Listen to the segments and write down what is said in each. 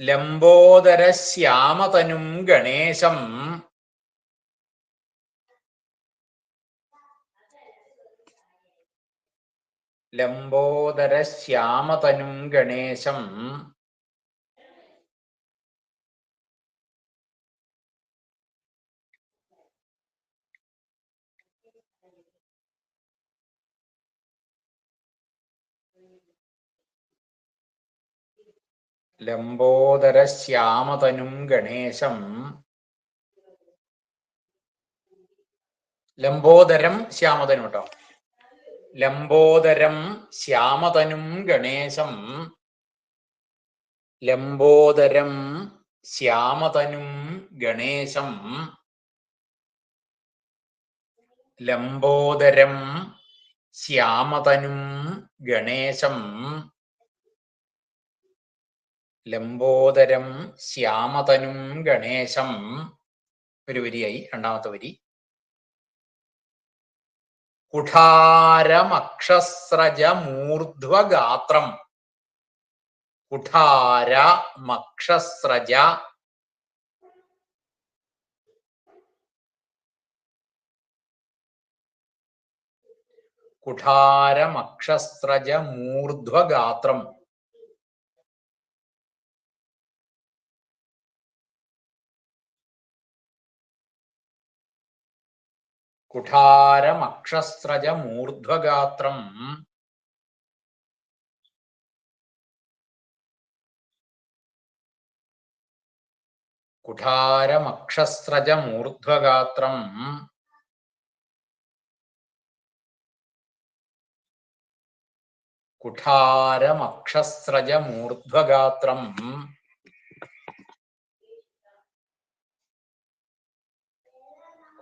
ലംബോദര ശ്യാമതനും ഗണേശം. ലംബോദര ശ്യാമതനും ഗണേശം. ലംബോദര ശ്യാമതനും ഗണേശം. ലംബോദരം ശ്യാമതനും കേട്ടോ. ലംബോദരം ശ്യാമതനും ഗണേശം. ലംബോദരം ശ്യാമതനും ഗണേശം. ലംബോദരം ശ്യാമതനും ഗണേശം. ലംബോദരം ശ്യാമതനും ഗണേശം. ഒരു വരിയായി രണ്ടാമത്തെ വരി. കുഠാരമക്ഷസ്രജമൂർധ്വഗാത്രം. കുഠാരമക്ഷസ്രജ. കുഠാരമക്ഷസ്രജ കുഠാരമക്ഷസ്രജ മൂർധ്വഗാത്രം കുഠാരമക്ഷസ്രജ മൂർധ്വഗാത്രം കുഠാരമക്ഷസ്രജ മൂർധ്വഗാത്രം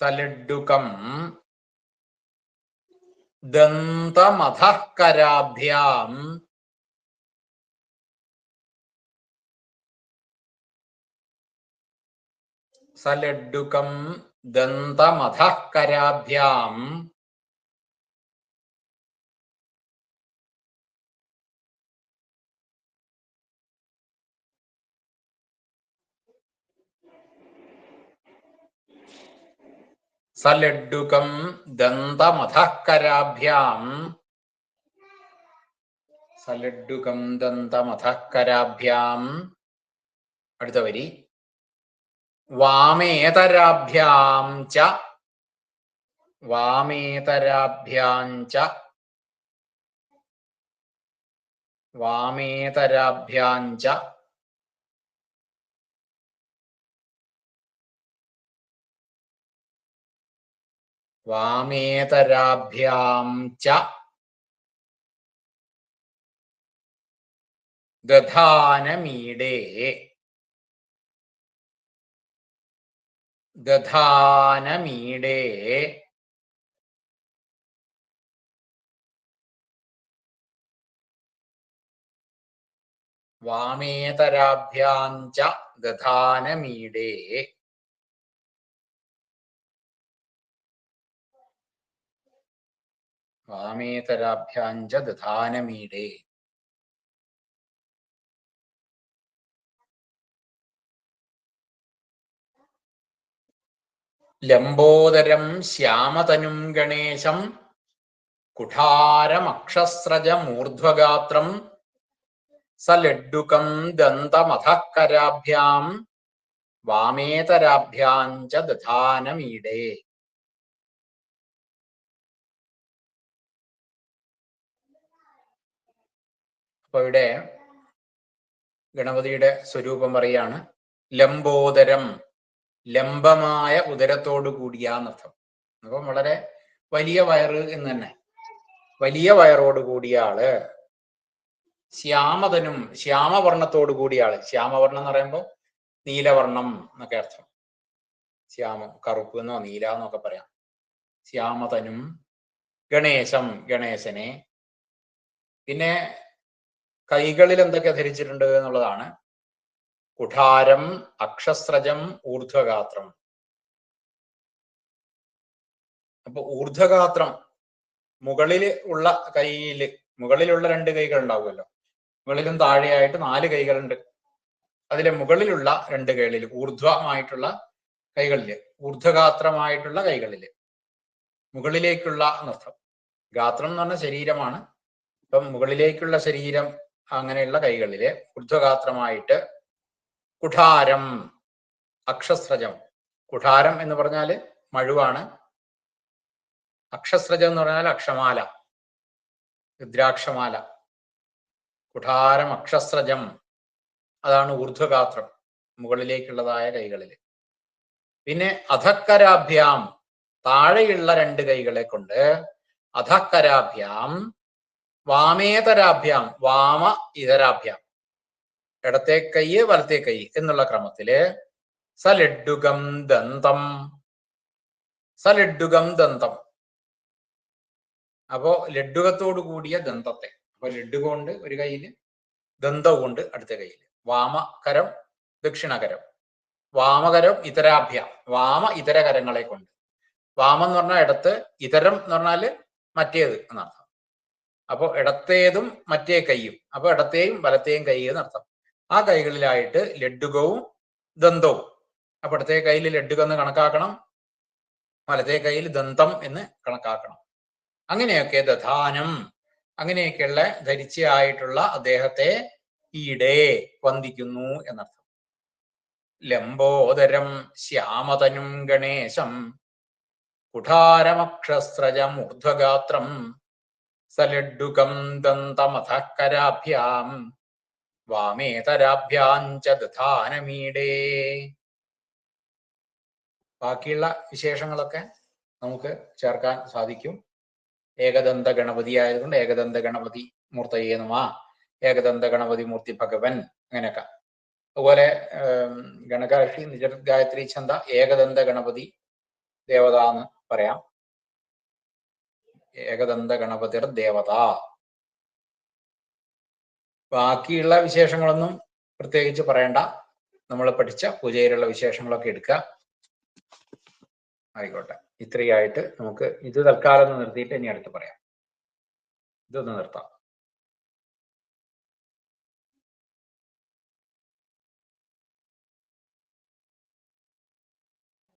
സലഡ്ഡുകം സലഡ്ഡുകം സലഡ്ഡുകം സലഡ്ഡുകം ദന്തമധഃകരാഭ്യാം സലഡ്ഡുകം ദന്തമധഃകരാഭ്യാം സലഡ്ഡുകം സ സലഡ്ഡുകം ദന്തമധഃകരാഭ്യാം അടുത്ത വരി. വാമേതരാഭ്യാം ച. വാമേതരാഭ്യാം ച. വാമേതരാഭ്യാം ച. വാമേതരാഭ്യാം ച ദധാനമീഡേ ദധാനമീഡേ വാമേതരാഭ്യാം ച ദധാനമീഡേ വാമേതരാഭ്യാം ച ദധാനമീഡേ ലംബോദരം ശ്യാമതനും ഗണേശം കുഠാരമക്ഷസ്രജമൂർധ്വഗാത്രം സ സലഡ്ഡുകം ദന്തമധക്കരാഭ്യാം വാമേതരാഭ്യാം അപ്പൊ ഇവിടെ ഗണപതിയുടെ സ്വരൂപം പറയാണ് ലംബോദരം ലംബമായ ഉദരത്തോടു കൂടിയാന്നർത്ഥം. അപ്പം വളരെ വലിയ വയറ് എന്ന് തന്നെ. വലിയ വയറോട് കൂടിയ ആൾ ശ്യാമതനും ശ്യാമവർണത്തോടു കൂടിയ ആൾ. ശ്യാമവർണം എന്ന് പറയുമ്പോൾ നീലവർണം എന്നൊക്കെ അർത്ഥം. ശ്യാമം കറുപ്പ് എന്നോ നീല എന്നൊക്കെ പറയാം. ശ്യാമതനും ഗണേശം ഗണേശനെ. പിന്നെ കൈകളിൽ എന്തൊക്കെ ധരിച്ചിട്ടുണ്ട് എന്നുള്ളതാണ്. കുഠാരം അക്ഷസ്രജം ഊർധ്വഗാത്രം. അപ്പൊ ഊർധ്വഗാത്രം മുകളിൽ ഉള്ള കൈയിൽ മുകളിലുള്ള രണ്ട് കൈകൾ ഉണ്ടാവുമല്ലോ. മുകളിലും താഴെയായിട്ട് നാല് കൈകളുണ്ട്. അതിലെ മുകളിലുള്ള രണ്ട് കൈകളിൽ ഊർധ്വമായിട്ടുള്ള കൈകളിൽ ഊർധ്വഗാത്രമായിട്ടുള്ള കൈകളിൽ. മുകളിലേക്കുള്ള നൃത്തം. ഗാത്രം എന്ന് പറഞ്ഞ ശരീരമാണ്. ഇപ്പം മുകളിലേക്കുള്ള ശരീരം അങ്ങനെയുള്ള കൈകളിൽ ഊർധ്വഗാത്രമായിട്ട് കുഠാരം അക്ഷസ്രജം. കുഠാരം എന്ന് പറഞ്ഞാൽ മഴുവാണ്. അക്ഷസ്രജം എന്ന് പറഞ്ഞാൽ അക്ഷമാല രുദ്രാക്ഷമാല. കുഠാരം അക്ഷസ്രജം അതാണ് ഊർധ്വഗാത്രം മുകളിലേക്കുള്ളതായ കൈകളിൽ പിന്നെ അധക്കരാഭ്യാം താഴെയുള്ള രണ്ട് കൈകളെ കൊണ്ട് അധക്കരാഭ്യാം വാമേതരാഭ്യാം വാമ ഇതരാഭ്യാം. ഇടത്തെ കൈ വലത്തെ കൈ എന്നുള്ള ക്രമത്തിൽ സലഡ്ഡുകം ദന്തം. സലഡ്ഡുകം ദന്തം. അപ്പോ ലഡ്ഡുകത്തോട് കൂടിയ ദന്തത്തെ. അപ്പൊ ലഡ്ഡു കൊണ്ട് ഒരു കയ്യിൽ ദന്തം കൊണ്ട് അടുത്ത കയ്യിൽ വാമകരം ദക്ഷിണകരം. വാമകരം ഇതരാഭ്യാം. വാമ ഇതര കരങ്ങളെ കൊണ്ട്. വാമം എന്ന് പറഞ്ഞാൽ ഇടത്ത് ഇതരം എന്ന് പറഞ്ഞാൽ മറ്റേത് എന്നർത്ഥം അപ്പൊ ഇടത്തേതും മറ്റേ കൈയും. അപ്പോൾ ഇടത്തെയും വലത്തെയും കൈ എന്നർത്ഥം. ആ കൈകളിലായിട്ട് ലഡ്ഡുകവും ദന്തവും. അപ്പൊ ഇടത്തെ കയ്യിൽ ലഡ്ഡുക എന്ന് കണക്കാക്കണം. വലത്തെ കയ്യിൽ ദന്തം എന്ന് കണക്കാക്കണം. അങ്ങനെയൊക്കെ ദധാനം അങ്ങനെയൊക്കെയുള്ള ധരിച്ചയായിട്ടുള്ള അദ്ദേഹത്തെ ഈടെ വന്ദിക്കുന്നു എന്നർത്ഥം. ലംബോദരം ശ്യാമതനും ഗണേശം കുഠാരമക്ഷസ്രജം ഊർധ്വഗാത്രം സലഡ്ഡുകം ദന്തമഥക്കരാഭ്യാം വാമേതരാഭ്യാം ച ദധാനമീടേ ബാക്കിയുള്ള വിശേഷങ്ങളൊക്കെ നമുക്ക് ചേർക്കാൻ സാധിക്കും. ഏകദന്ത ഗണപതി ആയതുകൊണ്ട് ഏകദന്ത ഗണപതി മൂർത്തയെ ഏകദന്ത ഗണപതി മൂർത്തി ഭഗവൻ അങ്ങനെയൊക്കെ. അതുപോലെ ഗണകാക്ഷി നിജ ഗായത്രി ഛന്ദ ഏകദന്ത ഗണപതി ദേവത എന്ന് പറയാം. ഏകദന്ത ഗണപതിർ ദേവത. ബാക്കിയുള്ള വിശേഷങ്ങളൊന്നും പ്രത്യേകിച്ച് പറയണ്ട. നമ്മൾ പഠിച്ച പൂജയിലുള്ള വിശേഷങ്ങളൊക്കെ എടുക്കുക ആയിക്കോട്ടെ. ഇത്രയായിട്ട് നമുക്ക് ഇത് തൽക്കാലം നിർത്തിയിട്ട് ഇനി അടുത്ത് പറയാം. ഇതൊന്ന് നിർത്താം.